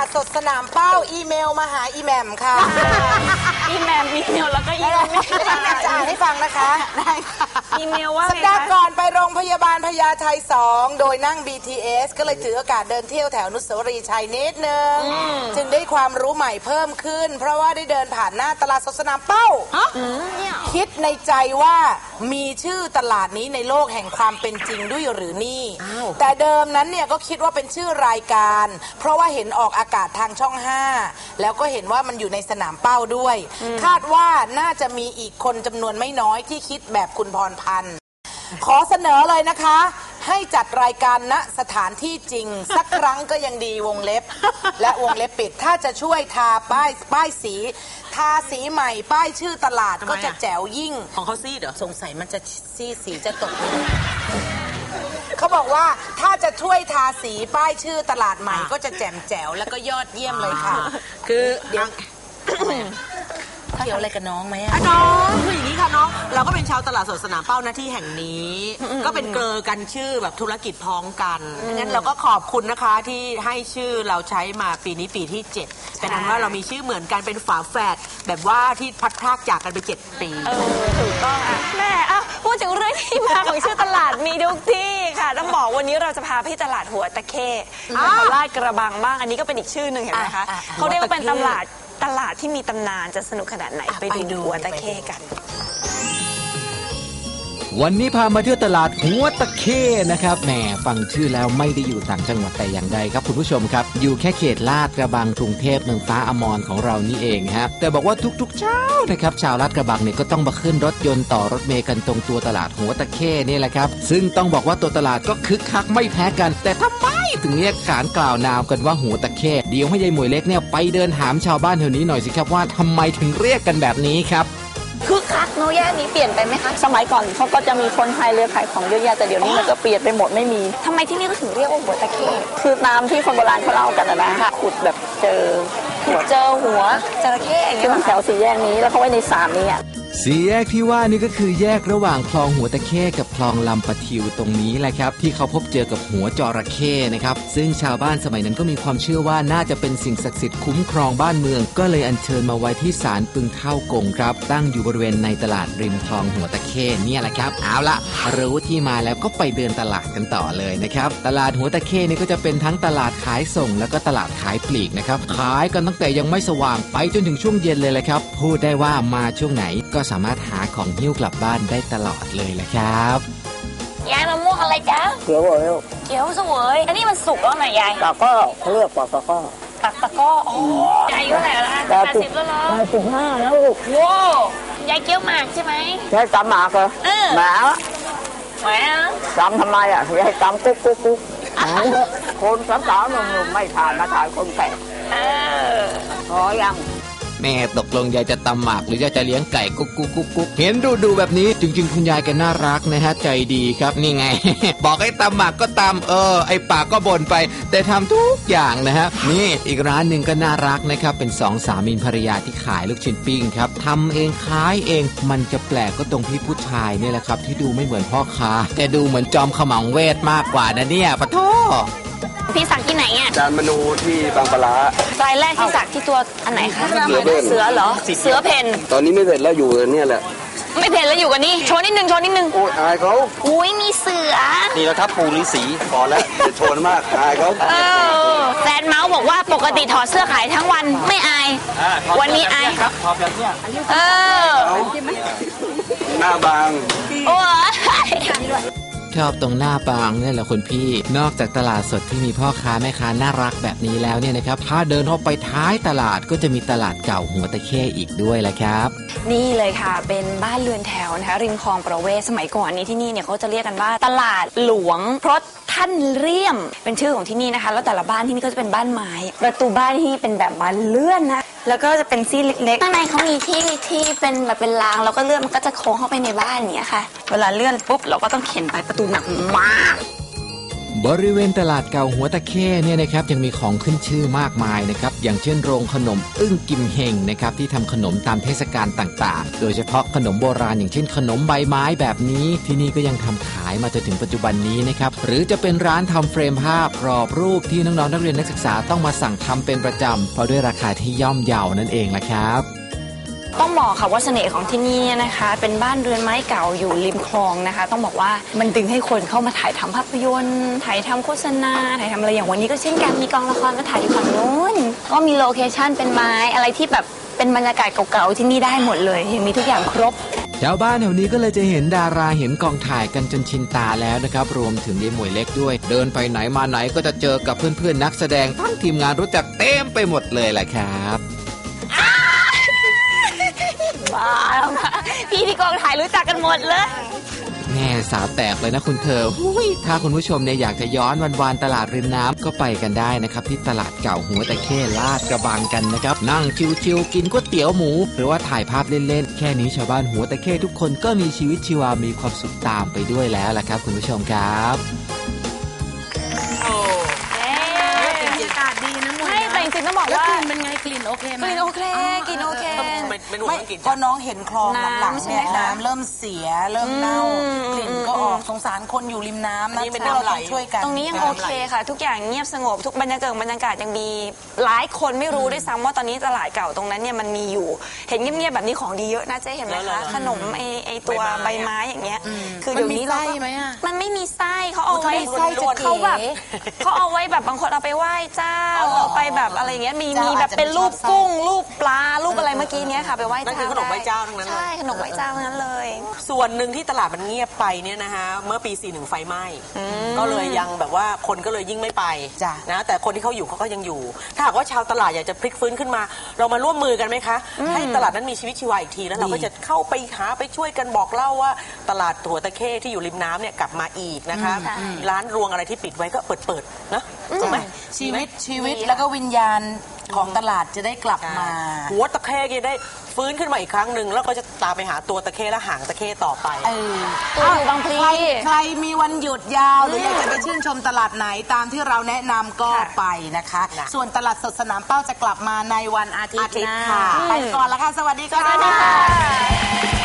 าดสดสนามเป้าอีเมลมาหาอีแหมมค่ะอีแมมอีเมลแล้วก็อีเมลไม่ไม่ได้แม่จะอ่านให้ฟังนะคะ อีเมลว่าสัปไงดาห์คะก่อนไปโรงพยาบาลพญาไท2โดยนั่ง BTS ก็เลยถือโอกาสเดินเที่ยวแถวอนุสาวรีย์ชัยนิดนึง จึงได้ความรู้ใหม่เพิ่มขึ้น เพราะว่าได้เดินผ่านหน้าตลาดสดสนามเป้า คิดในใจว่ามีชื่อตลาดนี้ในโลกแห่งความเป็นจริงด้วยหรือนี่ แต่เดิมนั้นเนี่ยก็คิดว่าเป็นชื่อรายการ เพราะว่าเห็นออกอากาศทางช่อง 5 แล้วก็เห็นว่ามันอยู่ในสนามเป้าด้วย คาดว่าน่าจะมีอีกคนจำนวนไม่น้อยที่คิดแบบคุณพรพันธ์ ขอเสนอเลยนะคะ ให้จัดรายการณสถานที่จริง สักครั้งก็ยังดีวงเล็บ และวงเล็บปิด ถ้าจะช่วยทาป้ายป้ายสี ทาสีใหม่ ป้ายชื่อตลาดก็จะแจ๋วยิ่ง ของเขาซีดเหรอ สงสัยมันจะซีดสีจะตก เขาบอกว่าถ้าจะช่วยทาสีป้ายชื่อตลาดใหม่ ก็จะแจ่มแจ๋วแล้วก็ยอดเยี่ยมเลยค่ะ คือเดี๋ยว เกี่ยวอะไรกับน้องไหมอะ อะน้องคืออย่างนี้ ค่ะน้องเราก็เป็นชาวตลาดสดสนามเป้าหน้าที่แห่งนี้ ก็เป็นเกลอกันชื่อแบบธุรกิจพ้องกันงั้นเราก็ขอบคุณนะคะที่ให้ชื่อเราใช้มาปีนี้ปีที่ 7 เป็นอันว่าเรามีชื่อเหมือนกันเป็นฝาแฝดแบบว่าที่พัดพรากจากกันไป 7 ปีเออถูกต้องอะแม่อะพูดถึงเรื่องที่มาของชื่อตลาดมีทุกที่ค่ะต้องบอกวันนี้เราจะพาไปที่ตลาดหัวตะเข้จังหวัดลาดกระบังบ้างอันนี้ก็เป็นอีกชื่อหนึ่งเห็นไหมคะอะอะอะเขาเรียกว่าเป็นหัวตะเข้ตลาดตลาดที่มีตำนานจะสนุกขนาดไหนไปดูหัวตะเข้กัน วันนี้พามาเที่ยวตลาดหัวตะเข้นะครับแหมฟังชื่อแล้วไม่ได้อยู่ต่างจังหวัดแต่อย่างใดครับคุณผู้ชมครับ อยู่แค่เขตลาดกระบังกรุงเทพเมืองฟ้าอมรของเรานี่เองฮะแต่บอกว่าทุกๆเช้านะครับชาวลาดกระบังเนี่ยก็ต้องมาขึ้นรถยนต์ต่อรถเมล์กันตรงตัวตลาดหัวตะเข้นี่แหละครับซึ่งต้องบอกว่าตัวตลาดก็คึกคักไม่แพ้กัน แต่ทำไมถึงเรียกขานกล่าวนามกันว่าหัวตะเข้เดี๋ยวให้ยายหมวยเล็กเนี่ยไปเดินถามชาวบ้านแถวนี้หน่อยสิครับว่าทำไมถึงเรียกกันแบบนี้ครับ โนแย่นี้เปลี่ยนไปไหมคะ สมัยก่อนเขาก็จะมีคนพายเรือขายของเยอะแยะแต่เดี๋ยวนี้มันก็เปลี่ยนไปหมดไม่มีทำไมที่นี่ก็ถึงเรียกว่าหัวตะเข้คือตามที่คนโบราณเขาเล่ากันนะนะขุดแบบเจอหัวเจอหัวจระเข้อย่างเงี้ซึ่ยงเหรอแถวสี่แยกนี้แล้วเขาไว้ในสามนี้อะ สี่แยกที่ว่านี่ก็คือแยกระหว่างคลองหัวตะเข้กับคลองลำปะทิวตรงนี้แหละครับ ที่เขาพบเจอกับหัวจระเข้นะครับ ซึ่งชาวบ้านสมัยนั้นก็มีความเชื่อว่าน่าจะเป็นสิ่งศักดิ์สิทธิ์คุ้มครองบ้านเมือง ก็เลยอัญเชิญมาไว้ที่ศาลปึงเท่ากงครับ ตั้งอยู่บริเวณในตลาดริมคลองหัวตะเข้เนี่ยแหละครับ เอาละรู้ที่มาแล้วก็ไปเดินตลาดกันต่อเลยนะครับ ตลาดหัวตะเข้นี่ก็จะเป็นทั้งตลาดขายส่ง แล้วก็ตลาดขายปลีกนะครับขายกันตั้งแต่ยังไม่สว่างไปจนถึงช่วงเย็นเลยแหละครับ พูดได้ว่ามาช่วงไหนก็สามารถหาของหิ้วกลับบ้านได้ตลอดเลยแหละครับยายมะม่วงอะไรจ๊ะเขียวเลยเกี๊ยวเสวยอันนี้มันสุกแล้วไหนยายแต่ก็เขาเลือกปอกตะก้อตักตะก้ออ๋อยายอายุเท่าไหร่แล้วคะแปดสิบแล้วเหรอสิบห้าแล้วลูกโว้ยายเกี๊ยวหมากใช่ไหมใช้ตำหมากเหรอเออหมาแหมตำทำไมอะใช้ตำกุ๊กกุ๊กกุ๊กคนสาวๆหนุ่มๆไม่ทานมาทานคนแก่เออพอยัง แม่ตกลงยายจะตำหมากหรือยายจะเลี้ยงไก่กุ๊กกุ๊กกุ๊กกุ๊กเห็นดูดูแบบนี้จริง ๆ คุณยายแกน่ารักนะฮะใจดีครับนี่ไง บอกให้ตำหมากก็ตำเออ ไอปากก็บ่นไป แต่ทำทุกอย่างนะฮะนี่อีกร้านหนึ่งก็น่ารักนะครับเป็นสองสามีภรรยาที่ขายลูกชิ้นปิ้งครับทำเองขายเองมันจะแปลกก็ตรงพี่ผู้ชายเนี่ยแหละครับ ที่ดูไม่เหมือนพ่อค้าแต่ดูเหมือนจอมขมังเวทมากกว่านะเนี่ยปะโท พี่สักที่ไหนอะจานมนูที่บางปลาร้ารายแรกที่สักที่ตัวอันไหนคะเสือเบิ้ลเสือเหรอเสือเพนตอนนี้ไม่เสร็จแล้วอยู่กันเนี่ยแหละไม่เพนแล้วอยู่กันนี่โชว์นิดนึงโชว์นิดนึงโอ้ยอายเขาอุ้ยมีเสือนี่แหละครับปูฤาษีพอแล้วจะโชนมากอายเขาเออแฟนเมาส์บอกว่าปกติถอดเสื้อขายทั้งวันไม่อาย วันนี้อายครับพอแบบเนี้ยเออหน้าบางโอ้ย ชอบตรงหน้าบางเนี่ยแหละคุณพี่ นอกจากตลาดสดที่มีพ่อค้าแม่ค้าน่ารักแบบนี้แล้วเนี่ยนะครับ ถ้าเดินเข้าไปท้ายตลาดก็จะมีตลาดเก่าหัวตะเข้อีกด้วยแหละครับ นี่เลยค่ะ เป็นบ้านเรือนแถวนะคะริมคลองประเวศสมัยก่อนนี้ที่นี่เนี่ยเขาจะเรียกกันว่าตลาดหลวงเพราะท่านเรียมเป็นชื่อของที่นี่นะคะ แล้วแต่ละบ้านที่นี่ก็จะเป็นบ้านไม้ ประตูบ้านที่นี่เป็นแบบบานเลื่อนนะ แล้วก็จะเป็นซี่เล็กๆข้างในเขามีที่ที่เป็นแบบเป็นรางแล้วก็เลื่อนมันก็จะโค้งเข้าไปในบ้านอย่างเงี้ยค่ะ เวลาเลื่อนปุ๊บเราก็ต้องเข็นไปประตูหนักมาก บริเวณตลาดเก่าหัวตะเข้เนี่ยนะครับยังมีของขึ้นชื่อมากมายนะครับอย่างเช่นโรงขนมอึ้งกิมเฮงนะครับที่ทำขนมตามเทศกาลต่างๆ โดยเฉพาะขนมโบราณอย่างเช่น ขนมใบไม้แบบนี้ ที่นี่ก็ยังทำขายมาจนถึงปัจจุบันนี้นะครับหรือจะเป็นร้านทำเฟรมภาพกรอบรูปที่น้องๆนักเรียนนักศึกษาต้องมาสั่งทำเป็นประจำเพราะด้วยราคาที่ย่อมเยานั่นเองละครับ ต้องบอกค่ะว่าเสน่ห์ของที่นี่นะคะ เป็นบ้านเรือนไม้เก่าอยู่ริมคลองนะคะ ต้องบอกว่ามันดึงให้คนเข้ามาถ่ายทำภาพยนตร์ถ่ายทำโฆษณาถ่ายทำอะไรอย่างวันนี้ก็เช่นกันมีกองละครมาถ่ายอยู่ฝั่งนู้นก็มีโลเคชั่นเป็นไม้อะไรที่แบบเป็นบรรยากาศเก่าๆที่นี่ได้หมดเลยยังมีทุกอย่างครบ ชาวบ้านแถวนี้ก็เลยจะเห็นดาราเห็นกองถ่ายกันจนชินตาแล้วนะครับ รวมถึงยายหมวยเล็กด้วย เดินไปไหนมาไหนก็จะเจอกับเพื่อนๆนักแสดงทั้งทีมงานรู้จักเต็มไปหมดเลยแหละครับ พี่ที่กองถ่ายรู้จักกันหมดเลยแม่สาวแตกเลยนะคุณเธอหุยถ้าคุณผู้ชมเนี่ยอยากจะย้อนวันวานๆตลาดริมน้ำก็ไปกันได้นะครับ ที่ตลาดเก่าหัวตะเข้ลาดกระบังกันนะครับ นั่งชิวๆกินก๋วยเตี๋ยวหมู หรือว่าถ่ายภาพเล่นๆ แค่นี้ชาวบ้านหัวตะเข้ทุกคนก็มีชีวิตชีวามีความสุขตามไปด้วยแล้วล่ะครับ คุณผู้ชมครับ บรรยากาศดีนะมวยไม่แต่จริงๆต้องบอกแล้วว่ากลิ่นเป็นไงกลิ่นโอเคไหมกลิ่นโอเคกลิ่นโอเคไม่ไม่หนูไม่ต้องกินก็น้องเห็นคลองหลังๆน้ำใช่เนี่ยไหมคะ น้ำเริ่มเสียเริ่มเน่าอืมกลิ่นก็ออกสงสารคนอยู่ริมน้ำอันะนนี้เป็นพวกเราน้ำไหล ต้องช่วยกัน ตรงนี้ยังโอเคค่ะ ทุกอย่างเงียบสงบทุกบรรยากาศบรรยากาศยังดีหลายคนไม่รู้ด้วยซ้ำว่าตอนนี้ตลาดเก่าตรงนั้นเนี่ยมันมีอยู่ เห็นเงียบๆแบบนี้ของดีเยอะนะเจ๊เห็นไหมแล้วเหรคะอขนมไอไอตัวใบใบไม้ ไม้อย่างเงี้ย คือมันเดี๋ยวมีนี้เราไส้ก็ไหมอะ มันไม่มีไส้เขาเอาไว้ถ้ามีไส้จะเก๋ เขาแบบเขาเอาไว้แบบบางคนเอาไปไหว้เจ้าเอาไปแบบอะไรอย่างเงี้ยมีเจ้ามีแบบเป็นรูปอาจจะไม่ชอบไส้กุ้งรูปปลารูปอะไรเมื่ อกี้เนี้ยค่ะไปไหว้นั่นเจ้าคือขนมไหว้เจ้าทั้งนั้นเลย ใช่ขนมไหว้เจ้าทั้งนั้นเลย ส่วนหนึ่งที่ตลาดมันเงียบไปเนี่ยนะคะเมื่อปี 41 ไฟไหม้ก็เลยยังแบบว่าคนก็เลยยิ่งไม่ไปจ้ะ นะแต่คนที่เขาอยู่เขาก็ยังอยู่ ถ้าหากว่าชาวตลาดอยากจะพลิกฟื้นขึ้นมา เรามาร่วมมือกันไหมคะ ให้ตลาดนั้นมีชีวิตชีวาอีกทีแล้วเราก็จะเข้าไปหาไปช่วยกันบอกเล่าว่า ตลาดถั่วตะเข้ที่อยู่ริมน้ำเนี่ยกลับมาอีกนะคะใช่ร้านรวงอะไรที่ปิดไว้ก็เปิดเปิดๆนะถูกไหมชีวิตชีวิตดีค่ะแล้วก็วิญญาณ ของตลาดจะได้กลับมา หัวตะเข้จะได้ฟื้นขึ้นมาอีกครั้งหนึ่งแล้วก็จะตามไปหาตัวตะเข้และหางตะเข้ต่อไปเออตัวอยู่บางพลี ใครใครมีวันหยุดยาว หรืออยากจะไปชื่นชมตลาดไหนตามที่เราแนะนำก็ค่ะไปนะคะ นะ ส่วนตลาดสดสนามเป้าจะกลับมาในวันอาทิตย์อาทิตย์หน้าค่ะ ไปก่อนแล้วค่ะ สวัสดีค่ะ สวัสดีค่ะ